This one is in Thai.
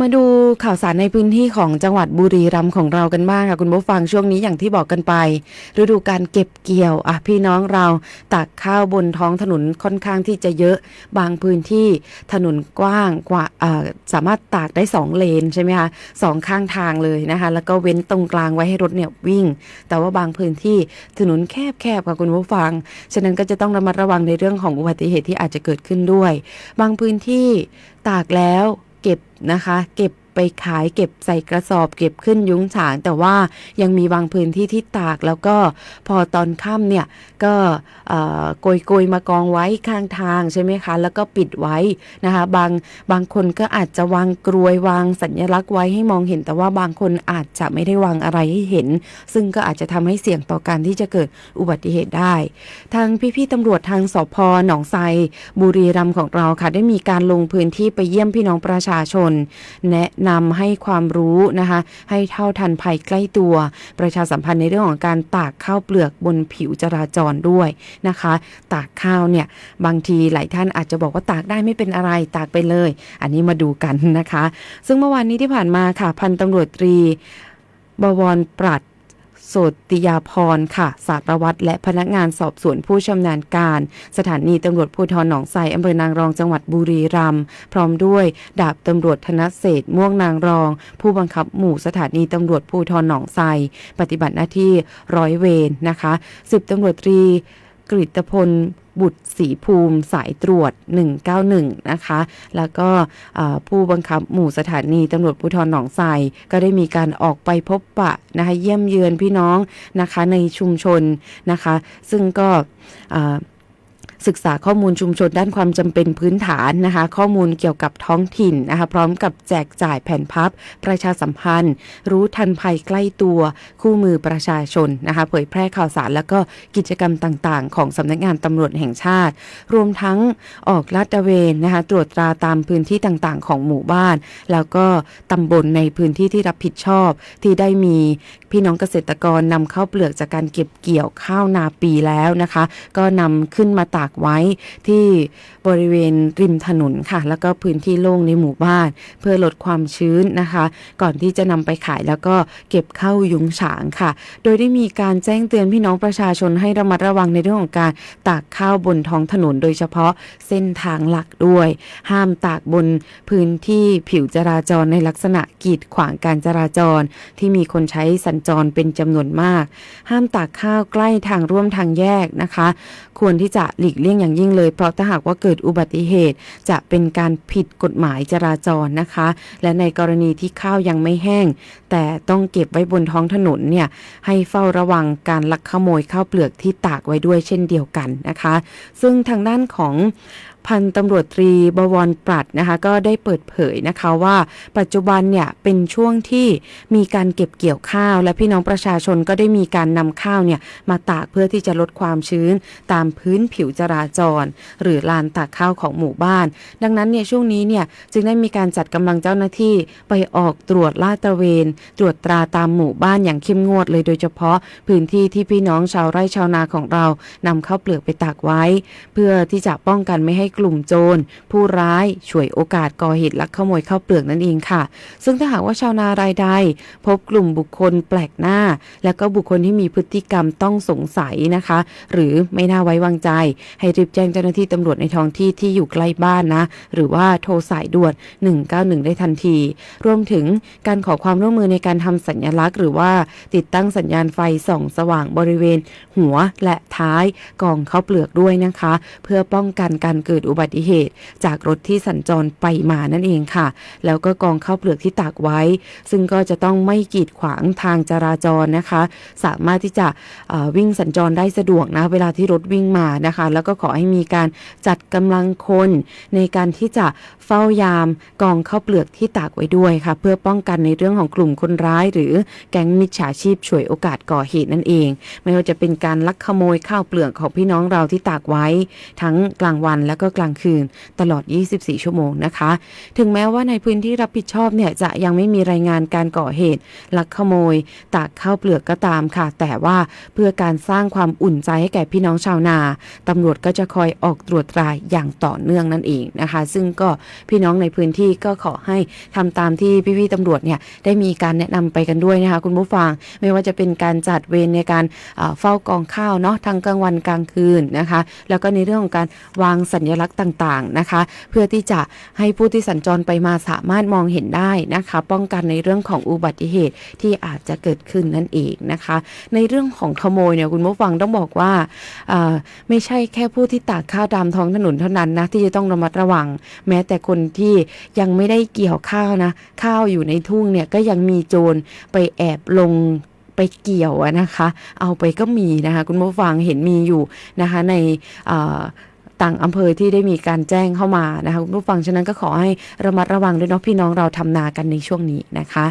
มาดูข่าวสารในพื้นที่ของจังหวัดบุรีรัมย์ของเรากันบ้างค่ะคุณผู้ฟังช่วงนี้อย่างที่บอกกันไป ฤดูการเก็บเกี่ยวอะพี่น้องเราตักข้าวบนท้องถนนค่อนข้างที่จะเยอะบางพื้นที่ถนนกว้างกว่าสามารถตากได้สองเลนใช่ไหมคะสองข้างทางเลยนะคะแล้วก็เว้นตรงกลางไว้ให้รถเนี่ยวิ่ง แต่ว่าบางพื้นที่ถนนแคบๆค่ะคุณผู้ฟัง ฉะนั้นก็จะต้องระมัดระวังในเรื่องของอุบัติเหตุที่อาจจะเกิดขึ้นด้วย บางพื้นที่ตากแล้ว เก็บนะคะ เก็บ ไปขายเก็บใส่กระสอบเก็บขึ้นยุ้งฉาง แต่ว่ายังมีบางพื้นที่ที่ตากแล้วก็พอตอนค่ำเนี่ยก็โกยโกยมากองไว้ข้างทางใช่ไหมคะ แล้วก็ปิดไว้นะคะ บางบางคนก็อาจจะวางกรวยวางสัญลักษณ์ไว้ให้มองเห็น แต่ว่าบางคนอาจจะไม่ได้วางอะไรให้เห็น ซึ่งก็อาจจะทำให้เสี่ยงต่อการที่จะเกิดอุบัติเหตุได้ ทางพี่ๆตำรวจทางสพหนองไทรบุรีรัมย์ของเราค่ะ ได้มีการลงพื้นที่ไปเยี่ยมพี่น้องประชาชน แนะนำให้ความรู้นะคะให้เท่าทันภัยใกล้ตัว ประชาสัมพันธ์ในเรื่องของการตากข้าวเปลือกบนผิวจราจรด้วยนะคะ ตากข้าวเนี่ยบางทีหลายท่านอาจจะบอกว่าตากได้ไม่เป็นอะไรตากไปเลย อันนี้มาดูกันนะคะ ซึ่งเมื่อวานนี้ที่ผ่านมาค่ะพันตำรวจตรีบวรปรัด โสติยาพรค่ะสารวัตรและพนักงานสอบสวนผู้ชำนาญการ สถานีตำรวจภูธรหนองไทรอำเภอนางรองจังหวัดบุรีรัมย์พร้อมด้วย ดาบตำรวจธนเศษม่วงนางรอง ผู้บังคับหมู่สถานีตำรวจภูธรหนองไทรปฏิบัติหน้าที่ร้อยเวรนะคะสิบตำรวจตรี กฤตพลบุตรสีภูมิสายตรวจ 191 นะคะ แล้วก็ผู้บังคับหมู่สถานีตำรวจภูธรหนองไทรก็ได้มีการออกไปพบปะนะคะเยี่ยมเยือนพี่น้องนะคะในชุมชนนะคะ ซึ่งก็ ศึกษาข้อมูลชุมชนด้านความจำเป็นพื้นฐานนะคะ ข้อมูลเกี่ยวกับท้องถิ่นนะคะ พร้อมกับแจกจ่ายแผ่นพับ ประชาสัมพันธ์ รู้ทันภัยใกล้ตัว คู่มือประชาชนนะคะ เผยแพร่ข่าวสาร แล้วก็กิจกรรมต่างๆ ของสำนักงานตำรวจแห่งชาติ รวมทั้งออกลาดตระเวนนะคะ ตรวจตราตามพื้นที่ต่างๆ ของหมู่บ้าน แล้วก็ตำบลในพื้นที่ที่รับผิดชอบ ที่ได้มีพี่น้องเกษตรกรนำข้าวเปลือกจากการเก็บเกี่ยวข้าวนาปีแล้วนะคะ ก็นำขึ้นมาตากไว้ที่บริเวณริมถนนค่ะ แล้วก็พื้นที่โล่งในหมู่บ้าน เพื่อลดความชื้นนะคะ ก่อนที่จะนำไปขายแล้วก็เก็บเข้ายุ้งฉางค่ะ โดยได้มีการแจ้งเตือนพี่น้องประชาชนให้ระมัดระวังในเรื่องของการตากข้าวบนท้องถนน โดยเฉพาะเส้นทางหลักด้วย ห้ามตากบนพื้นที่ผิวจราจรในลักษณะกีดขวางการจราจร ที่มีคนใช้สัญจรเป็นจำนวนมาก ห้ามตากข้าวใกล้ทางร่วมทางแยกนะคะ ควรที่จะหลีกเลี่ยงอย่างยิ่งเลย เพราะถ้าหากว่าเกิดอุบัติเหตุ จะเป็นการผิดกฎหมายจราจรนะคะ และในกรณีที่ข้าวยังไม่แห้ง แต่ต้องเก็บไว้บนท้องถนนเนี่ยให้เฝ้าระวังการลักขโมยข้าวเปลือกที่ตากไว้ด้วยเช่นเดียวกันนะคะ ซึ่งทางด้านของ พันตำรวจตรีบวรปรัดนะคะก็ได้เปิดเผยนะคะว่าปัจจุบันเนี่ยเป็นช่วงที่มีการเก็บเกี่ยวข้าว และพี่น้องประชาชนก็ได้มีการนำข้าวเนี่ยมาตากเพื่อที่จะลดความชื้นตามพื้นผิวจราจร หรือลานตากข้าวของหมู่บ้าน ดังนั้นเนี่ยช่วงนี้เนี่ยจึงได้มีการจัดกำลังเจ้าหน้าที่ไปออกตรวจลาดตระเวน ตรวจตราตามหมู่บ้านอย่างเข้มงวดเลยโดยเฉพาะพื้นที่ที่พี่น้องชาวไร่ชาวนาของเรานำข้าวเปลือกไปตากไว้ เพื่อที่จะป้องกันไม่ให้กลุ่มโจร ผู้ร้ายฉวยโอกาสก่อเหตุลักขโมยข้าวเปลือกนั่นเองค่ะ ซึ่งถ้าหากว่าชาวนารายใด พบกลุ่มบุคคลแปลกหน้า แล้วก็บุคคลที่มีพฤติกรรมต้องสงสัยนะคะ หรือไม่น่าไว้วางใจ ให้รีบแจ้งเจ้าหน้าที่ตำรวจในท้องที่ที่อยู่ใกล้บ้านนะ หรือว่าโทรสายด่วน 191 ได้ทันที รวมถึงการขอความร่วมมือในการทำสัญลักษณ์ หรือว่าติดตั้งสัญญาณไฟส่องสว่างบริเวณ หัวและท้ายกองข้าวเปลือกด้วยนะคะ เพื่อป้องกันการเกิดอุบัติเหตุ จากรถที่สัญจรไปมานั่นเองค่ะ แล้วก็กองข้าวเปลือกที่ตากไว้ ซึ่งก็จะต้องไม่กีดขวางทางจราจรนะคะ สามารถที่จะวิ่งสัญจรได้สะดวกนะ เวลาที่รถวิ่งมานะคะ แล้วก็ขอให้มีการจัดกำลังคนในการที่จะเฝ้ายามกองข้าวเปลือกที่ตากไว้ด้วยค่ะ เพื่อป้องกันในเรื่องของกลุ่มคนร้าย หรือแก๊งมิจฉาชีพฉวยโอกาสก่อเหตุนั่นเอง ไม่ว่าจะเป็นการลักขโมยข้าวเปลือกของพี่น้องเราที่ตากไว้ ทั้งกลางวันแล้วก็กลางคืนตลอด 24 ชั่วโมงนะคะ ถึงแม้ว่าในพื้นที่รับผิดชอบเนี่ยจะยังไม่มีรายงานการก่อเหตุ ลักขโมย ตากข้าวเปลือกก็ตามค่ะ แต่ว่าเพื่อการสร้างความอุ่นใจให้แก่พี่น้องชาวนาตำรวจก็จะคอยออกตรวจตราอย่างต่อเนื่องนั่นเองนะคะ ซึ่งก็พี่น้องในพื้นที่ก็ขอให้ทำตามที่พี่ๆตำรวจเนี่ยได้มีการแนะนำไปกันด้วยนะคะคุณผู้ฟังไม่ว่าจะเป็นการจัดเวรในการเฝ้ากองข้าวเนาะทั้งกลางวันกลางคืนนะคะ แล้วก็ในเรื่องของการวางสัญลักษณ์ต่างๆนะคะ เพื่อที่จะให้ผู้ที่สัญจรไปมาสามารถมองเห็นได้นะคะ ป้องกันในเรื่องของอุบัติเหตุที่อาจจะเกิดขึ้นนั่นเองนะคะ ในเรื่องของขโมยเนี่ยคุณผู้ฟังต้องบอกว่าไม่ใช่แค่ผู้ที่ตากข้าวตามท้องถนนเท่านั้นนะที่จะต้องระมัดระวัง แม้แต่คนที่ยังไม่ได้เกี่ยวข้าวนะ ข้าวอยู่ในทุ่งเนี่ยก็ยังมีโจรไปแอบลงไปเกี่ยวนะคะ เอาไปก็มีนะคะ คุณผู้ฟังเห็นมีอยู่นะคะในอ ต่างอำเภอที่ได้มีการแจ้งเข้ามานะคะคุณผู้ฟังฉะนั้นก็ขอให้ระมัดระวังด้วยเนาะพี่น้องเราทำนากันในช่วงนี้นะคะ